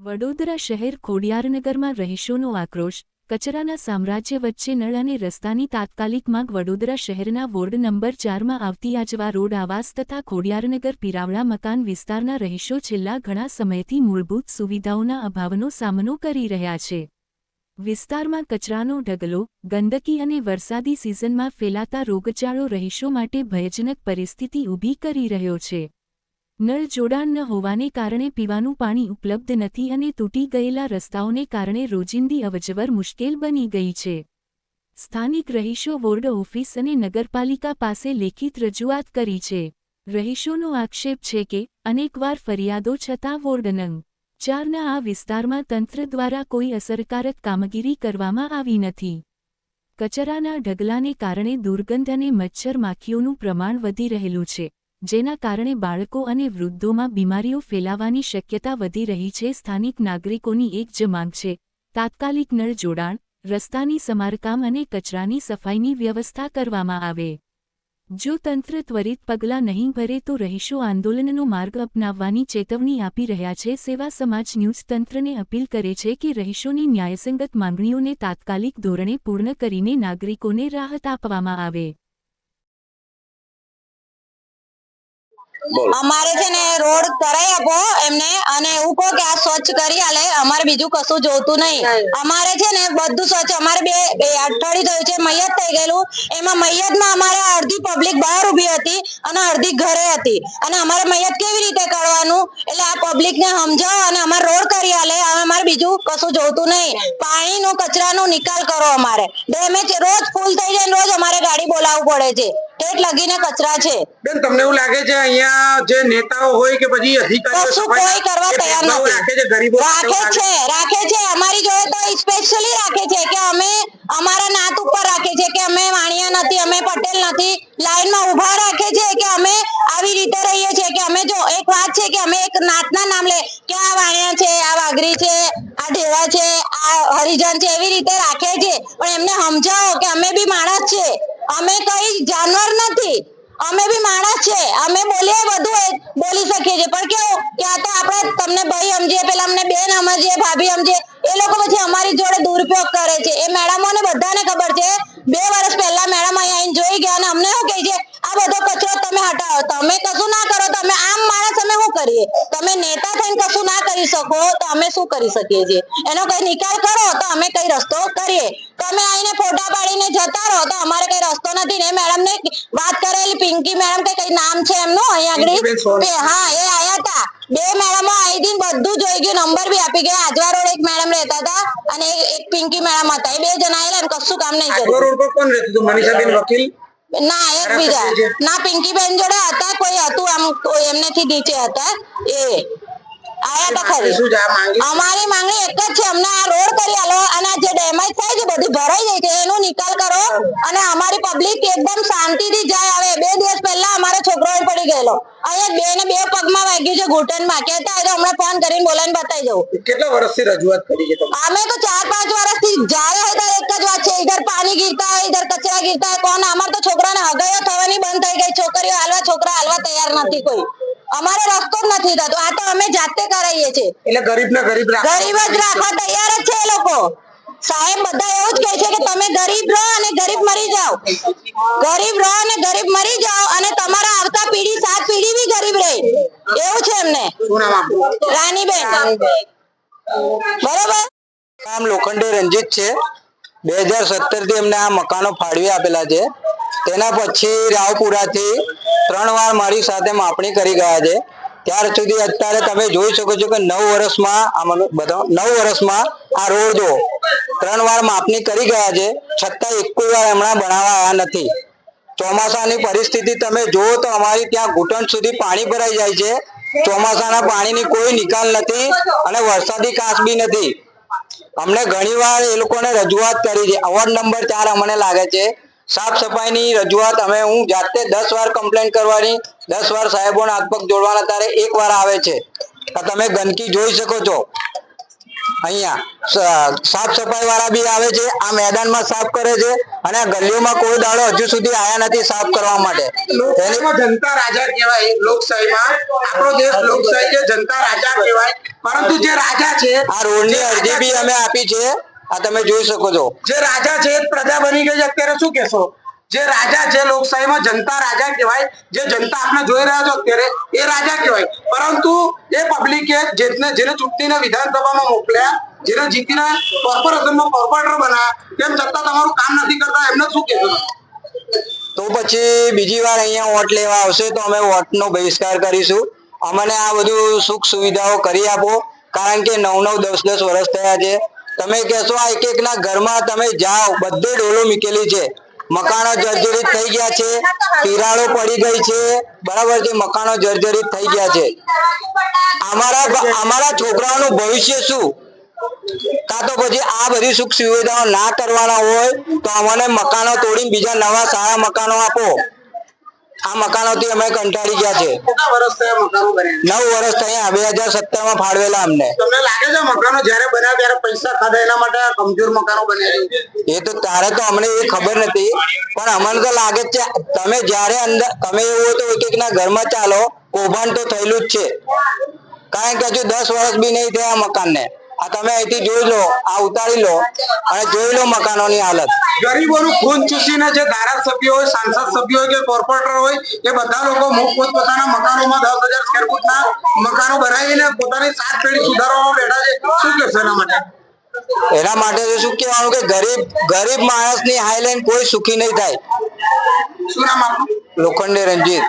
વડોદરા શહેર ખોડિયારનગરમાં રહીશોનો આક્રોશ, કચરાના સામ્રાજ્ય વચ્ચે નળ અને રસ્તાની તાત્કાલિક માંગ વડોદરા શહેરના વોર્ડ નંબર ચારમાં આવતી આજવા રોડ આવાસ તથા ખોડિયારનગર પીરાવળા મકાન વિસ્તારના રહીશો છેલ્લા ઘણા સમયથી મૂળભૂત સુવિધાઓના અભાવનો સામનો કરી રહ્યા છે. વિસ્તારમાં કચરાનો ઢગલો, ગંદકી અને વરસાદી સિઝનમાં ફેલાતા રોગચાળો રહીશો માટે ભયજનક પરિસ્થિતિ ઊભી કરી રહ્યો છે. નળ જોડાણ ન હોવાને કારણે પીવાનું પાણી ઉપલબ્ધ નથી અને તૂટી ગયેલા રસ્તાઓને કારણે રોજિંદી અવજવર મુશ્કેલ બની ગઈ છે. સ્થાનિક રહીશો વોર્ડ ઓફિસ અને નગરપાલિકા પાસે લેખિત રજૂઆત કરી છે. રહીશોનો આક્ષેપ છે કે, અનેકવાર ફરિયાદો છતાં વોર્ડ નંગ ચારના આ વિસ્તારમાં તંત્ર દ્વારા કોઈ અસરકારક કામગીરી કરવામાં આવી નથી. કચરાના ઢગલાને કારણે દુર્ગંધ અને મચ્છર માખીઓનું પ્રમાણ વધી રહેલું છે. જેના કારણે બાળકો અને વૃદ્ધોમાં બીમારીઓ ફેલાવાની શક્યતા વધી રહી છે. સ્થાનિક નાગરિકોની એક જ માંગ છે. તાત્કાલિક નળ જોડાણ, રસ્તાની સમારકામ અને કચરાની સફાઈની વ્યવસ્થા કરવામાં આવે. જો તંત્ર ત્વરિત પગલાં નહીં ભરે તો રહીશો આંદોલનનો માર્ગ અપનાવવાની ચેતવણી આપી રહ્યા છે. સેવા સમાજ ન્યૂઝ તંત્રને અપીલ કરે છે કે રહીશોની ન્યાયસંગત માંગણીઓને તાત્કાલિક ધોરણે પૂર્ણ કરીને નાગરિકોને રાહત આપવામાં આવે. અમારે છે ને રોડ કરાઈ આપો એમને અને એવું કહો કે આ સ્વચ્છ કરી આલે અમારે બીજું કશું જોતું નહીં. અમારે છે ને બધું સ્વચ્છ અમારે બે અઠવાડિયું થયું છે મૈયત થઈ ગયેલું. એમાં મૈયતમાં અમારે અડધી પબ્લિક બહાર ઊભી હતી અને અડધી ઘરે હતી. અને અમારે મૈયત કેવી રીતે કરવાનું? એટલે આ પબ્લિકને સમજાવો અને અમારે રોડ કરી આલે હવે અમારે બીજું કશું જોતું નહીં. પાણીનો કચરાનો નિકાલ કરો અમારે. ડેમેજ રોજ ફૂલ થઈ જાય ને રોજ અમારે ગાડી બોલાવવું પડે છે. ઠેઠ લગીને કચરા છે. બેન તમને એવું લાગે છે અહીંયા જે નેતાઓ હોય કે પછી અધિકારીઓ કશું કોઈ કરવા તૈયાર નથી. રાખે છે ગરીબો રાખે છે રાખે છે. અમારી જોડે તો સ્પેશિયલી રાખે છે કે અમે અમારા નાત ઉપર રાખે છે કે અમે વાણિયા નથી અમે પટેલ નથી. લાઈનમાં ઊભા રાખે છે કે અમે આવી રીતે રહીએ છીએ કે અમે જો એક વાત છે કે અમે એક નાતના નામ લે કે આ વાણિયા છે આ વાઘરી છે આ ઢેરા છે આ હરિજન છે એવી રીતે રાખે છે. પણ એમને સમજાવો કે અમે બી માણસ છે. અમે કઈ જાનવર નથી. અમે બી માણસ છે. અમે બોલીએ બધું બોલી શકીએ છીએ. પણ કેવું? કે આ તો આપણે તમને ભાઈ સમજીએ, પેલા અમને બેન સમજીએ, ભાભી સમજીએ, એ લોકો પછી અમારી જોડે દુરુપયોગ કરે છે. એ મેડમોને બધાને ખબર છે. બે વર્ષ પહેલા મેડમ અહીંયા જોઈ ગયા અને અમને શું કહે છે? આ બધો કચરો તમે હટાવો. તમે કશું ના કરો તમે આમ માણસ અમે શું કરીએ? તમે નેતા થઈને કશું ના કરી શકો તો અમે શું કરી શકીએ છીએ? એનો કઈ નિકાલ કરો તો અમે કઈ રસ્તો કરીએ? તમે આઈને ફોટા પાડીને જતા રહો તો અમારે કઈ રસ્તો નથી ને. મેડમ ને વાત કરેલી પિંકી મેડમ કે કઈ નામ છે એમનું? અહીંયા આગળ હા એ આયા હતા બે મેડમો આવી હતી બધું જોઈ ગયું નંબર બી આપી ગયા. આજવા રોડ એક મેડમ રહેતા હતા અને એક- પિંકી મેડમ હતા. એ બે જણા આયેલા કશું કામ નહીં કર્યું. કોણ રહેતું મનીષાબેન વકીલ? ના એક બરાબર. બીજા? છે. ના પિંકીબેન જોડે હતા કોઈ હતું આમ કોઈ એમનેથી નીચે હતા. એ. આયા ખરી અમારી માંગણી એક જ છે અમને આ રોડ કરી આલો અને જે ડેમેજ થાય છે બધું ભરાઈ જાય છે એનો નિકાલ કરો અને અમારી પબ્લિક એકદમ શાંતિથી જાય આવે. બે દિવસ પહેલા અમારો છોકરો પડી ગયેલો. અહીંયા બે ને બે પગમાં વાગ્યું છે ઘૂંટણમાં. કહેતા હોય તો હમણાં ફોન કરીને બોલાવીને બતાવી દઉં. કેટલા વર્ષથી રજૂઆત કરી છે અમે તો ચાર પાંચ વર્ષથી જ્યારે હોય ત્યારે એક જ વાત છે. ઇધર પાણી ગીરતા હોય ઇધર કચરા ગીરતા હોય કોણ? અમાર તો તૈયાર નથી કોઈ. અમારે રસ્તો જ નથી થતો. આ તો અમે જાતે કરાવીએ છીએ. એટલે ગરીબ ને ગરીબ ગરીબ જ રાખવા તૈયાર જ છે એ લોકો. સાહેબ બધા એવું જ કહે છે કે તમે ગરીબ રહો અને ગરીબ મરી જાઓ. ગરીબ રહો અને ગરીબ મરી જાઓ અને તમારા આવતા પેઢી સાત પેઢી બી ગરીબ રહે. એવું છે એમને. રાનીબેન બરોબર? નામ લોખંડે રંજીત છે. બે હજાર સત્તરથી એમને આ મકાનો ફાળવી આપેલા છે. તેના પછી રાવપુરાથી ત્રણ વાર મારી સાથે માપણી કરી ગયા છે. ત્યાર સુધી અત્યારે તમે જોઈ શકો છો કે નવ વર્ષમાં આમાં બધા નવ વર્ષમાં આ રોડ જો ત્રણ વાર માપણી કરી ગયા છે. છતાં એક વાર હમણાં બનાવવા આવ્યા નથી. ચોમાસાની પરિસ્થિતિ તમે જુઓ તો અમારી ત્યાં ઘૂંટણ સુધી પાણી ભરાઈ જાય છે. ચોમાસાના પાણીની કોઈ નિકાલ નથી અને વરસાદી કાંસ બી નથી. અમને ઘણીવાર એ લોકોને રજૂઆત કરી છે. અવોર્ડ નંબર ચાર અમને લાગે છે. સાફ સફાઈની રજૂઆત અમે હું જાતે દસ વાર કમ્પ્લેન કરવાની દસ વાર સાહેબોને હાથ પગ જોડવાના ત્યારે એક વાર આવે છે. તમે ગંદકી જોઈ શકો છો. અહીંયા સાફ સફાઈ વાળા બી આવે છે આ મેદાનમાં સાફ કરે છે અને આ ગલીઓમાં કોઈ દાડો હજુ સુધી આયા નથી સાફ કરવા માટે. જનતા રાજા કહેવાય લોકશાહીમાં આપણો દેશ લોકશાહી છે જનતા રાજા કહેવાય. પરંતુ જે રાજા છે આ રોડની અરજી બી અમે આપી છે. આ તમે જોઈ શકો છો. જે રાજા છે પ્રજા બની ગઈ છે. અત્યારે શું કહેશો? જે રાજા છે, લોકશાહીમાં જનતા રાજા કહેવાય. જે જનતા આપણે જોઈ રહ્યા છો અત્યારે, એ રાજા કહેવાય. પરંતુ એ પબ્લિકે જેને જેને ચૂંટીને વિધાનસભામાં મોકલ્યા, જેને જીતીને કોર્પોરેશનમાં કોર્પોરેટર બનાવ્યા તેમ છતાં તમારું કામ નથી કરતા. એમને શું કહેશો તો પછી બીજી વાર અહીંયા વોટ લેવા આવશે તો અમે વોટનો બહિષ્કાર કરીશું. અમને આ બધું સુખ સુવિધાઓ કરી આપો. કારણ કે નવ નવ દસ દસ વર્ષ થયા છે. તમે કહેશો આ એક એકના ઘરમાં તમે જાઓ, બધે ડોલો મૂકેલી છે. મકાનો જર્જરિત થઈ ગયા છે, તિરાડો પડી ગઈ છે. બરાબર છે, મકાનો જર્જરિત થઈ ગયા છે. અમારા અમારા છોકરાઓનું ભવિષ્ય શું? કાં તો પછી આ બધી સુખ સુવિધાઓ ના કરવાના હોય, તો અમને મકાનો તોડીને બીજા નવા સારા મકાનો આપો. આ મકાનોથી અમે કંટાળી ગયા છે. નવ વર્ષ થયા બે હજાર સત્તરમાં ફાળવેલા અમને. તમને લાગે છે મકાનો જયારે બન્યા ત્યારે પૈસા ખાધા એના માટે કમજોર મકાનો બન્યા છે? એ તો તારે તો અમને એ ખબર નથી પણ અમને તો લાગે છે તમે જ્યારે અંદર તમે એવું તો એક એકના ઘરમાં ચાલો કૌભાંડ તો થયેલું જ છે. કારણ કે હજુ દસ વર્ષ બી નહીં થયા મકાનને. આ તમે અહીંથી જોઈ લો આ ઉતારી લો અને જોઈ લો મકાનોની હાલત. ગરીબોનું ખૂન ચૂસીને જે ધારાસભ્યો હોય સાંસદ સભ્ય હોય કે કોર્પોરેટર હોય એ બધા લોકો મુખ પોતપોતાના મકાનોમાં દસ હજાર સ્ક્વેર ફૂટના મકાનો બનાવીને પોતાની સાત પેઢી સુધારવામાં બેઠા છે. શું કહેશો એના માટે? એના માટે તો શું કહેવાનું કે ગરીબ ગરીબ માણસની હાઈલાઈન કોઈ સુખી નહીં થાય. શું નામ આપનું? લોખંડે રંજીત.